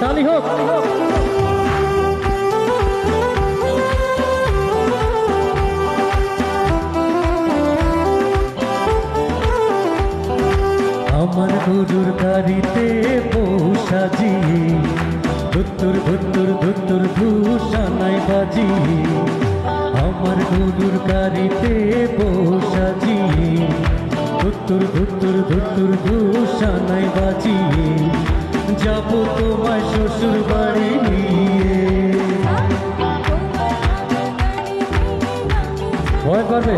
তালি হোক। আমার গুরুর গাড়িতে বৌসাজি ধুত্তুর ধুত্তুর ধুত্তুর ধূষানাই বাজি। আমার গুরুর গাড়িতে বৌসাজি ধুত্তুর ধুত্তুর ধুত্তুর ধূষানাই বাজি। যাব তোমার শ্বশুর বাড়ি নিয়ে ভয় করবে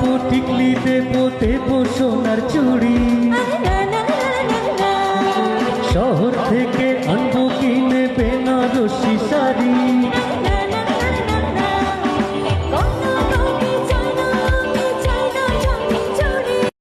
আলতা পোতে সোনার চুড়ি। শহর থেকে আনব কিনে বেনারসি শাড়ি